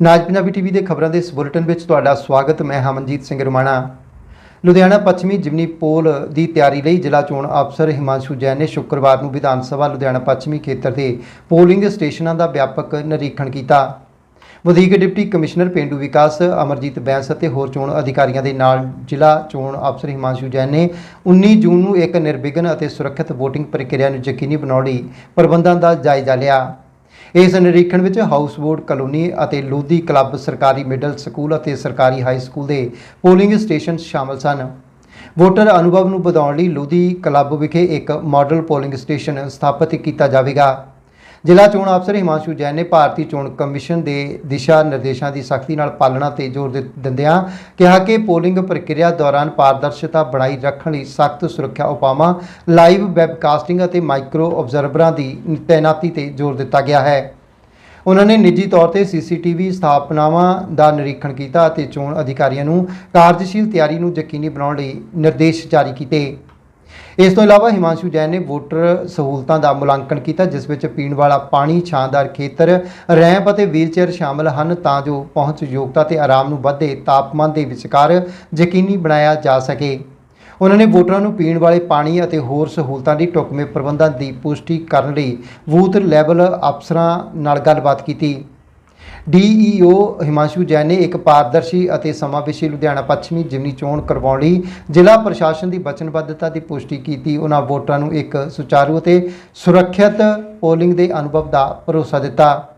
ਨਾਜ Punjabi TV ਦੇ ਖਬਰਾਂ ਦੇ ਇਸ ਬੁਲੇਟਿਨ ਵਿੱਚ ਤੁਹਾਡਾ ਸਵਾਗਤ, ਮੈਂ ਹਮਨਜੀਤ ਸਿੰਘ ਰਮਾਣਾ। ਲੁਧਿਆਣਾ ਪੱਛਮੀ ਜਿਮਨੀ ਪੋਲ ਦੀ ਤਿਆਰੀ ਲਈ ਜ਼ਿਲ੍ਹਾ ਚੋਣ ਅਫਸਰ ਹਿਮਾਂਸ਼ੂ ਜੈਨ ਨੇ ਸ਼ੁੱਕਰਵਾਰ ਨੂੰ ਵਿਧਾਨ ਸਭਾ ਲੁਧਿਆਣਾ ਪੱਛਮੀ ਖੇਤਰ ਦੇ ਪੋਲਿੰਗ ਸਟੇਸ਼ਨਾਂ ਦਾ ਵਿਆਪਕ ਨਿਰੀਖਣ ਕੀਤਾ। ਵਧੀਕ ਡਿਪਟੀ ਕਮਿਸ਼ਨਰ ਪਿੰਡੂ ਵਿਕਾਸ ਅਮਰਜੀਤ ਬੈਂਸ ਅਤੇ ਹੋਰ ਚੋਣ ਅਧਿਕਾਰੀਆਂ ਦੇ ਨਾਲ ਜ਼ਿਲ੍ਹਾ ਚੋਣ ਅਫਸਰ ਹਿਮਾਂਸ਼ੂ ਜੈਨ ਨੇ 19 ਜੂਨ ਨੂੰ ਇੱਕ ਨਿਰਵਿਘਨ ਅਤੇ ਸੁਰੱਖਿਅਤ VOTING ਪ੍ਰਕਿਰਿਆ ਨੂੰ ਯਕੀਨੀ ਬਣਾਉਣ ਲਈ ਪ੍ਰਬੰਧਾਂ ਦਾ ਜਾਇਜ਼ਾ ਲਿਆ। ਇਸ ਨਿਰੀਖਣ ਵਿੱਚ ਹਾਊਸ ਬੋਰਡ ਕਲੋਨੀ ਅਤੇ ਲੋਧੀ ਕਲੱਬ ਸਰਕਾਰੀ ਮਿਡਲ ਸਕੂਲ ਅਤੇ ਸਰਕਾਰੀ ਹਾਈ ਸਕੂਲ ਦੇ ਪੋਲਿੰਗ ਸਟੇਸ਼ਨ ਸ਼ਾਮਲ ਸਨ। ਵੋਟਰ ਅਨੁਭਵ ਨੂੰ ਵਧਾਉਣ ਲਈ ਲੋਧੀ ਕਲੱਬ ਵਿਖੇ ਇੱਕ ਮਾਡਲ ਪੋਲਿੰਗ ਸਟੇਸ਼ਨ ਸਥਾਪਿਤ ਕੀਤਾ ਜਾਵੇਗਾ। ਜ਼ਿਲ੍ਹਾ ਚੋਣ ਅਫਸਰ ਹਿਮਾਂਸ਼ੂ ਜੈਨ ਨੇ ਭਾਰਤੀ ਚੋਣ ਕਮਿਸ਼ਨ ਦੇ ਦਿਸ਼ਾ ਨਿਰਦੇਸ਼ਾਂ ਦੀ ਸਖਤੀ ਨਾਲ ਪਾਲਣਾ ਤੇ ਜ਼ੋਰ ਦਿੰਦਿਆਂ ਕਿਹਾ ਕਿ ਪੋਲਿੰਗ ਪ੍ਰਕਿਰਿਆ ਦੌਰਾਨ ਪਾਰਦਰਸ਼ਤਾ ਬਣਾਈ ਰੱਖਣ ਲਈ ਸਖਤ ਸੁਰੱਖਿਆ ਉਪਾਵਾਂ, ਲਾਈਵ ਵੈਬਕਾਸਟਿੰਗ ਅਤੇ ਮਾਈਕਰੋ ਆਬਜ਼ਰਵਰਾਂ ਦੀ ਤੈਨਾਤੀ ਤੇ ਜ਼ੋਰ ਦਿੱਤਾ ਗਿਆ ਹੈ। ਉਹਨਾਂ ਨੇ ਨਿੱਜੀ ਤੌਰ ਤੇ ਸੀਸੀਟੀਵੀ ਸਥਾਪਨਾਵਾਂ ਦਾ ਨਿਰੀਖਣ ਕੀਤਾ ਅਤੇ ਚੋਣ ਅਧਿਕਾਰੀਆਂ ਨੂੰ ਕਾਰਜਸ਼ੀਲ ਤਿਆਰੀ ਨੂੰ ਯਕੀਨੀ ਬਣਾਉਣ ਲਈ ਨਿਰਦੇਸ਼ ਜਾਰੀ ਕੀਤੇ। ਇਸ ਤੋਂ ਇਲਾਵਾ ਹਿਮਾਂਸ਼ੂ ਜੈਨ ਨੇ ਵੋਟਰ ਸਹੂਲਤਾਂ ਦਾ ਮੁਲਾਂਕਣ ਕੀਤਾ, ਜਿਸ ਵਿੱਚ ਪੀਣ ਵਾਲਾ ਪਾਣੀ, ਛਾਂਦਾਰ ਖੇਤਰ, ਰੈਂਪ ਅਤੇ ਵੀਲਚੇਅਰ ਸ਼ਾਮਲ ਹਨ, ਤਾਂ ਜੋ ਪਹੁੰਚ ਯੋਗਤਾ ਤੇ ਆਰਾਮ ਨੂੰ ਵਧੇ ਤਾਪਮਾਨ ਦੇ ਵਿਚਕਾਰ ਯਕੀਨੀ ਬਣਾਇਆ ਜਾ ਸਕੇ। ਉਹਨਾਂ ਨੇ ਵੋਟਰਾਂ ਨੂੰ ਪੀਣ ਵਾਲੇ ਪਾਣੀ ਅਤੇ ਹੋਰ ਸਹੂਲਤਾਂ ਦੀ ਢੁਕਵੇਂ ਪ੍ਰਬੰਧਾਂ ਦੀ ਪੁਸ਼ਟੀ ਕਰਨ ਲਈ ਬੂਥ ਲੈਵਲ ਅਫਸਰਾਂ ਨਾਲ ਗੱਲਬਾਤ ਕੀਤੀ। ਡੀਈਓ ਹਿਮਾਂਸ਼ੂ ਜੈਨ ਨੇ ਇੱਕ ਪਾਰਦਰਸ਼ੀ ਅਤੇ ਸਮਾਵੇਸ਼ੀ ਲੁਧਿਆਣਾ ਪੱਛਮੀ ਜਿਮਨੀ ਚੋਣ ਕਰਵਾਉਣ ਲਈ ਜ਼ਿਲ੍ਹਾ ਪ੍ਰਸ਼ਾਸਨ ਦੀ ਵਚਨਬੱਧਤਾ ਦੀ ਪੁਸ਼ਟੀ ਕੀਤੀ। ਉਹਨਾਂ ਵੋਟਰਾਂ ਨੂੰ ਇੱਕ ਸੁਚਾਰੂ ਅਤੇ ਸੁਰੱਖਿਅਤ ਪੋਲਿੰਗ ਦੇ ਅਨੁਭਵ ਦਾ ਭਰੋਸਾ ਦਿੱਤਾ।